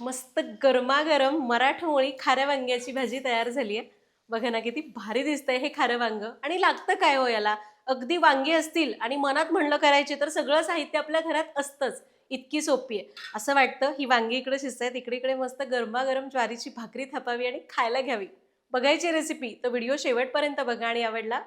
मस्त गरमागरम मराठमोळी खाऱ्या वांग्याची भाजी तयार झाली आहे बघा ना किती भारी दिसतंय हे खारं वांग. आणि लागतं काय हो याला? अगदी वांगी असतील आणि मनात म्हणलं करायची तर सगळं साहित्य आपल्या घरात असतंच. इतकी सोपी आहे. असं वाटतं ही वांगी इकडे शिजत इकडे इकडे मस्त गरमागरम ज्वारीची भाकरी थापावी आणि खायला घ्यावी. बघायची रेसिपी तर व्हिडिओ शेवटपर्यंत बघा आणि आवडला?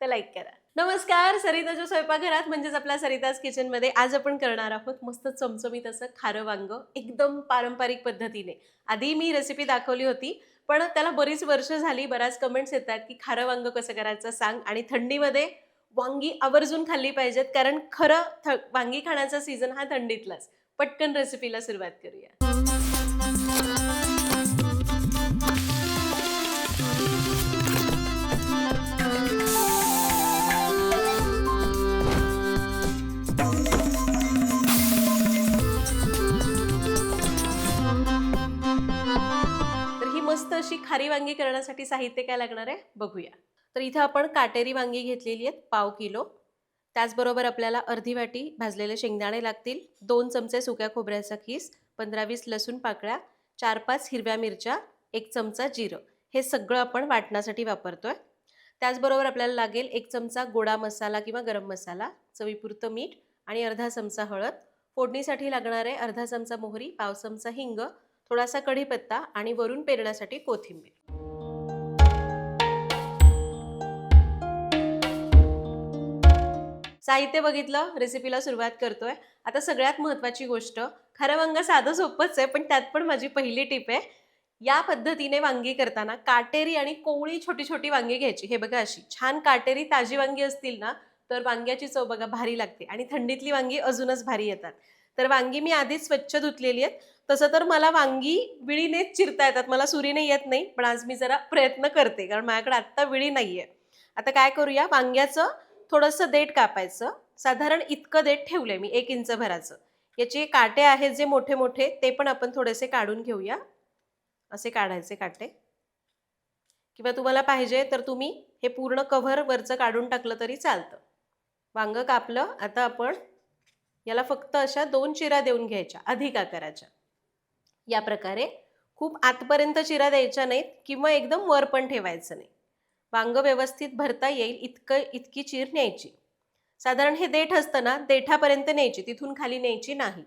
तर लाईक करा. नमस्कार सरिताच्या स्वयंपाकघरात म्हणजेच आपल्या सरिताज किचनमध्ये आज आपण करणार आहोत मस्त चमचमीत असं खारं वांग एकदम पारंपरिक पद्धतीने. आधी मी रेसिपी दाखवली होती पण त्याला बरीच वर्ष झाली बऱ्याच कमेंट्स येतात की खारं वांग कसं करायचं सांग आणि थंडीमध्ये वांगी आवर्जून खाल्ली पाहिजेत कारण खरं थ वांगी खाण्याचा सीझन हा थंडीतलाच. पटकन रेसिपीला सुरुवात करूया. खारी वांगी करण्यासाठी साहित्य काय लागणार आहे? बघूया. तर इथं आपण काटेरी वांगी घेतलेली आहेत पाव किलो. त्याचबरोबर आपल्याला अर्धी वाटी भाजलेले शेंगदाणे लागतील दोन चमचे सुक्या खोबऱ्याचा खीस पंधरा वीस लसूण पाकळ्या चार पाच हिरव्या मिरच्या एक चमचा जिरं. हे सगळं आपण वाटण्यासाठी वापरतोय. त्याचबरोबर आपल्याला लागेल एक चमचा गोडा मसाला किंवा गरम मसाला चवीपुरतं मीठ आणि अर्धा चमचा हळद. फोडणीसाठी लागणार आहे अर्धा चमचा मोहरी पाव चमचा हिंग थोडासा कढीपत्ता आणि वरून पेरण्यासाठी कोथिंबीर. साहित्य बघितलं रेसिपीला सुरुवात करतोय. आता सगळ्यात महत्वाची गोष्ट खरं वांग साधं सोपंच आहे पण त्यात पण माझी पहिली टीप आहे. या पद्धतीने वांगी करताना काटेरी आणि कोवळी छोटी छोटी वांगी घ्यायची. हे बघा अशी छान काटेरी ताजी वांगी असतील ना तर वांग्याची चव बघा भारी लागते आणि थंडीतली वांगी अजूनच भारी येतात. तर वांगी मी आधीच स्वच्छ धुतलेली आहेत. तसं तर मला वांगी विळीनेच चिरता येतात. मला सुरीने येत नाही पण आज मी जरा प्रयत्न करते कारण माझ्याकडे आत्ता विळी नाही आहे आता काय करूया वांग्याचं थोडंसं देठ कापायचं. साधारण इतकं देठ ठेवलंय मी एक इंच भराचं. याचे काटे आहेत जे मोठे मोठे ते पण आपण थोडेसे काढून घेऊया. असे काढायचे काटे. किंवा तुम्हाला पाहिजे तर तुम्ही हे पूर्ण कव्हर वरचं काढून टाकलं तरी चालतं. वांग कापलं आता आपण याला फक्त अशा दोन चिरा देऊन घ्यायच्या अधिक आकाराच्या. या प्रकारे खूप आतपर्यंत चिरा द्यायच्या नाहीत किंवा एकदम वर पण ठेवायचं नाही. वांग व्यवस्थित भरता येईल इतकं इतकी चीर न्यायची. साधारण हे देठ असतं ना देठापर्यंत न्यायची तिथून खाली न्यायची नाही.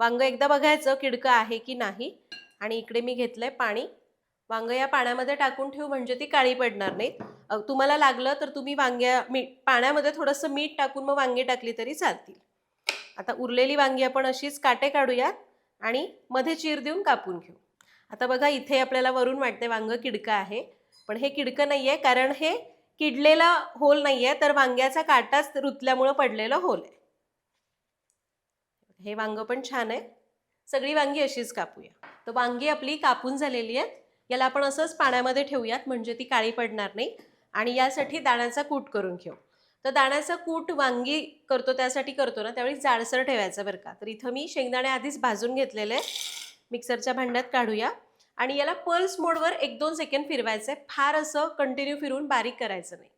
वांग एकदा बघायचं किडकं आहे की नाही आणि इकडे मी घेतलंय पाणी. वांग या पाण्यामध्ये टाकून ठेवू म्हणजे ती काळी पडणार नाहीत. तुम्हाला लागलं तर तुम्ही वांग्या मीठ पाण्यामध्ये थोडंसं मीठ टाकून मग वांगे टाकली तरी चालतील. आता उरलेली वांगी आपण अशीच काटे काढूयात आणि मध्ये चीर देऊन कापून घेऊ. आता बघा इथे आपल्याला वरून वाटते वांग किडकं आहे पण हे किडकं नाही आहे कारण हे किडलेला होल नाही आहे तर वांग्याचा काटाच रुतल्यामुळं पडलेलं होल आहे. हे वांग पण छान आहे. सगळी वांगी अशीच कापूया. तर वांगी आपली कापून झालेली आहेत. याला आपण असंच पाण्यामध्ये ठेवूयात म्हणजे ती काळी पडणार नाही. आणि यासाठी दाण्याचा कूट करून घेऊ. तर दाण्याचा कूट वांगी करतो त्यासाठी करतो ना त्यावेळी जाडसर ठेवायचं बरं का. तर इथं मी शेंगदाणे आधीच भाजून घेतलेले मिक्सरच्या भांड्यात काढूया. आणि याला पल्स मोडवर एक दोन सेकंड फिरवायचं आहे फार असं कंटिन्यू फिरून बारीक करायचं नाही.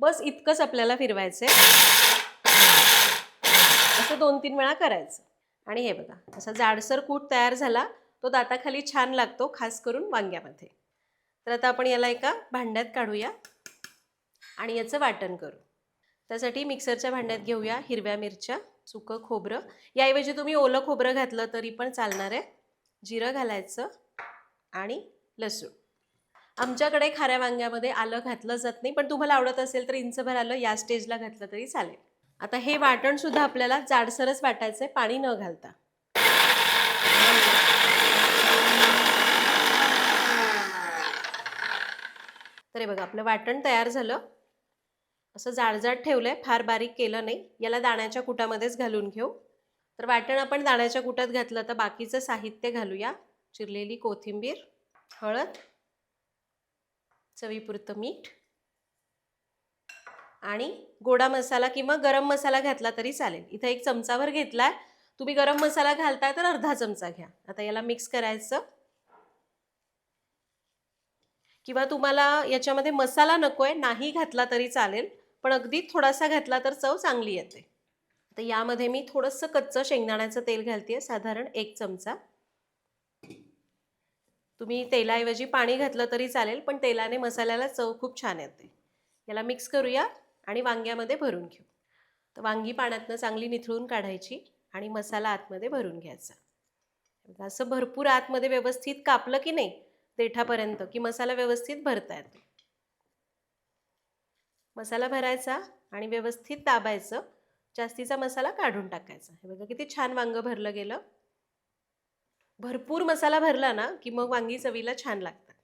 बस इतकंच आपल्याला फिरवायचं आहे असं दोन तीन वेळा करायचं. आणि हे बघा असा जाडसर कूट तयार झाला. तो दाताखाली छान लागतो खास करून वांग्यामध्ये. तर आता आपण याला एका भांड्यात काढूया. आणि याचं वाटण करू. त्यासाठी मिक्सरच्या भांड्यात घेऊया हिरव्या मिरच्या सुकं खोबरं. याऐवजी तुम्ही ओलं खोबरं घातलं तरी पण चालणार आहे. जिरं घालायचं आणि लसूण. आमच्याकडे खाऱ्या वांग्यामध्ये आलं घातलं जात नाही पण तुम्हाला आवडत असेल तर इंचभर आलं या स्टेजला घातलं तरी चालेल. आता हे वाटणसुद्धा आपल्याला जाडसरच वाटायचं आहे पाणी न घालता. तर हे बघा आपलं वाटण तयार झालं. असं जाडजाड ठेवलं आहे फार बारीक केलं नाही. याला दाण्याच्या कुटामध्येच घालून घेऊ. तर वाटण आपण दाण्याच्या कुटात घातलं तर बाकीचं साहित्य घालूया. चिरलेली कोथिंबीर हळद चवीपुरतं मीठ आणि गोडा मसाला किंवा गरम मसाला घातला तरी चालेल. इथं एक चमचाभर आहे तुम्ही गरम मसाला घालताय तर अर्धा चमचा घ्या. आता याला मिक्स करायचं. किंवा तुम्हाला याच्यामध्ये मसाला नको आहे नाही घातला तरी चालेल. पण अगदी थोडासा घातला तर चव चांगली येते. तर यामध्ये मी थोडंसं कच्चं शेंगदाण्याचं तेल घालते साधारण एक चमचा. तुम्ही तेलाऐवजी पाणी घातलं तरी चालेल पण तेलाने मसाल्याला चव खूप छान येते. याला मिक्स करूया आणि वांग्यामध्ये भरून घेऊ. तर वांगी पाण्यातनं चांगली निथळून काढायची आणि मसाला आतमध्ये भरून घ्यायचा. असं भरपूर आतमध्ये व्यवस्थित कापलं की नाही देठापर्यंत की मसाला व्यवस्थित भरता येतो. मसाला भरायचा आणि व्यवस्थित दाबायचं. जास्तीचा मसाला काढून टाकायचा. हे बघा किती छान वांगं भरलं गेलं. भरपूर मसाला भरला ना की मग वांगी चवीला छान लागतात.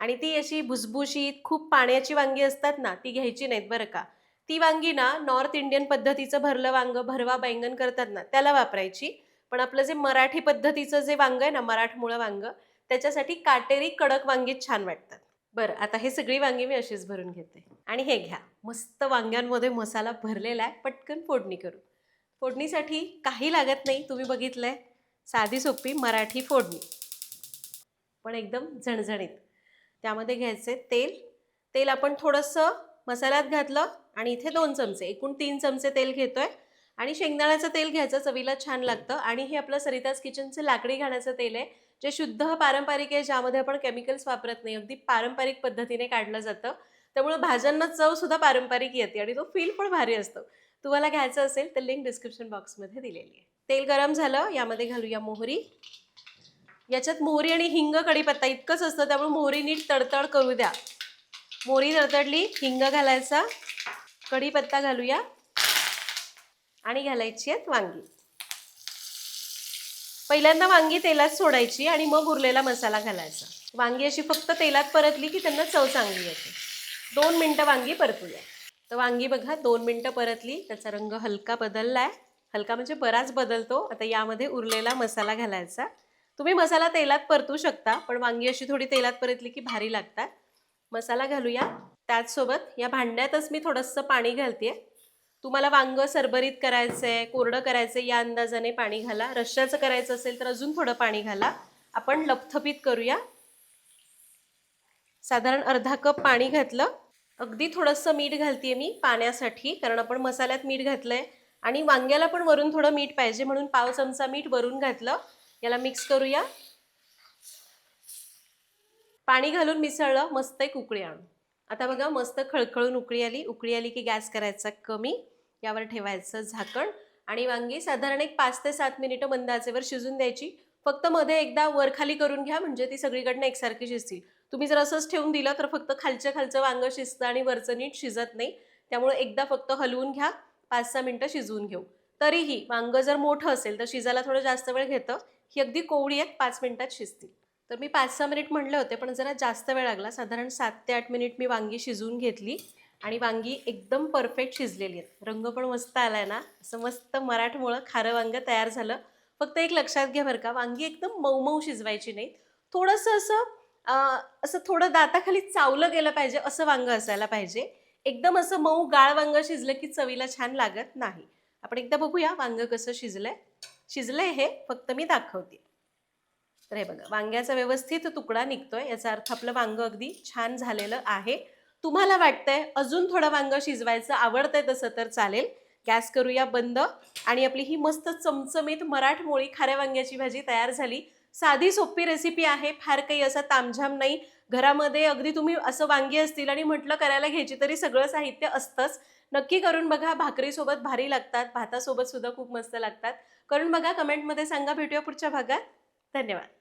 आणि ती अशी भुसभुशीत खूप पाण्याची वांगी असतात ना ती घ्यायची नाहीत बरं का. ती वांगी ना नॉर्थ इंडियन पद्धतीचं भरलं वांग भरवा बैंगन करतात ना त्याला वापरायची. पण आपलं जे मराठी पद्धतीचं जे वांग आहे ना मराठमोळं वांग त्याच्यासाठी काटेरी कडक वांगीच छान वाटतात. बरं आता हे सगळी वांगी मी अशीच भरून घेते. आणि हे घ्या. मस्त वांग्यांमध्ये मसाला भरलेला आहे पटकन फोडणी करू. फोडणीसाठी काही लागत नाही तुम्ही बघितलं आहे साधी सोपी मराठी फोडणी. पण एकदम झणझणीत. त्यामध्ये घ्यायचे तेल. तेल आपण थोडंसं मसाल्यात घातलं आणि इथे दोन चमचे एकूण तीन चमचे तेल घेतो आहे आणि शेंगदाण्याचं तेल घ्यायचं चवीला छान लागतं. आणि हे आपलं सरिताज किचनचं लाकडी घाण्याचं तेल आहे. जे शुद्ध पारंपरिक आहे ज्यामध्ये आपण केमिकल्स वापरत नाही अगदी पारंपरिक पद्धतीने काढलं जातं. त्यामुळे भाज्यांना चव सुद्धा पारंपरिक येते आणि तो फील पण भारी असतो. तुम्हाला घ्यायचं असेल तर लिंक डिस्क्रिप्शन बॉक्समध्ये दिलेली आहे. तेल गरम झालं यामध्ये घालूया मोहरी. याच्यात मोहरी आणि हिंग कढीपत्ता इतकंच असतं त्यामुळे मोहरी नीट तडतड करू द्या मोहरी तडतडली हिंग घालायचा. कढीपत्ता घालूया. आणि घालायची आहेत वांगी. पहिल्यांदा वांगी तेलात सोडायची आणि मग उरलेला मसाला घालायचा. वांगी अशी फक्त तेलात परतली की त्यांना चव चांगली येते. दोन मिनटं वांगी परतूया. तर वांगी बघा दोन मिनटं परतली त्याचा रंग हलका बदलला आहे हलका म्हणजे बराच बदलतो. आता यामध्ये उरलेला मसाला घालायचा. तुम्ही मसाला तेलात परतू शकता पण वांगी अशी थोडी तेलात परतली की भारी लागतात. मसाला घालूया. त्याचसोबत या भांड्यातच मी थोडंसं पाणी घालते तुम्हाला वांग सरभरीत करायचं आहे कोरडं करायचं आहे या अंदाजाने पाणी घाला. रश्श्याचं करायचं असेल तर अजून थोडं पाणी घाला. आपण लपथपीत करूया. साधारण अर्धा कप पाणी घातलं. अगदी थोडंसं मीठ घालते मी पाण्यासाठी कारण आपण मसाल्यात मीठ घातलं आहे आणि वांग्याला पण वरून थोडं मीठ पाहिजे म्हणून पाव चमचा मीठ वरून घातलं. याला मिक्स करूया. पाणी घालून मिसळलं मस्त एक उकळी आणून. आता बघा मस्त खळखळून उकळी आली. उकळी आली की गॅस करायचा कमी. यावर ठेवायचं झाकण. आणि वांगी साधारण एक पाच ते सात मिनिटं मंद आचेवर शिजून द्यायची. फक्त मध्ये एकदा वर खाली करून घ्या म्हणजे ती सगळीकडनं एकसारखी शिजतील. तुम्ही जर असंच ठेवून दिलं तर फक्त खालचं खालचं वांग शिजतं आणि वरचं नीट शिजत नाही. त्यामुळे एकदा फक्त हलवून घ्या पाच सहा मिनटं शिजवून घेऊ. तरीही वांग जर मोठं असेल तर शिजायला थोडं जास्त वेळ घेतं. ही अगदी कोवळी आहेत पाच मिनिटात शिजतील. तर मी पाच सहा मिनिट म्हणले होते पण जरा जास्त वेळ लागला. साधारण सात ते आठ मिनिट मी वांगी शिजवून घेतली. आणि वांगी एकदम परफेक्ट शिजलेली आहेत. रंग पण मस्त आलाय ना? असं मस्त मराठमोळं खारं वांग तयार झालं. फक्त एक लक्षात घ्या बरं का वांगी एकदम मऊ मऊ शिजवायची नाहीत. थोडंसं असं असं थोडं दाताखाली चावलं गेलं पाहिजे असं वांग असायला पाहिजे. एकदम असं मऊ गाळ वांग शिजलं की चवीला छान लागत नाही. आपण एकदा बघूया वांग कसं शिजलंय. शिजलंय हे फक्त मी दाखवते. तर हे बघा वांग्याचा व्यवस्थित तुकडा निघतोय. याचा अर्थ आपलं वांग अगदी छान झालेलं आहे. तुम्हाला वाटतंय अजून थोडं वांग शिजवायचं आवडतंय तसं तर चालेल. गॅस करूया बंद आणि आपली ही मस्त चमचमीत मराठमोळी खाऱ्या वांग्याची भाजी तयार झाली. साधी सोपी रेसिपी आहे फार काही असा तामझाम नाही. घरामध्ये अगदी तुम्ही असं वांगी असतील आणि म्हटलं करायला घ्यायची तरी सगळं साहित्य असतंच. नक्की करून बघा भाकरीसोबत भारी लागतात भातासोबत सुद्धा खूप मस्त लागतात. करून बघा कमेंटमध्ये सांगा भेटूया पुढच्या भागात. धन्यवाद.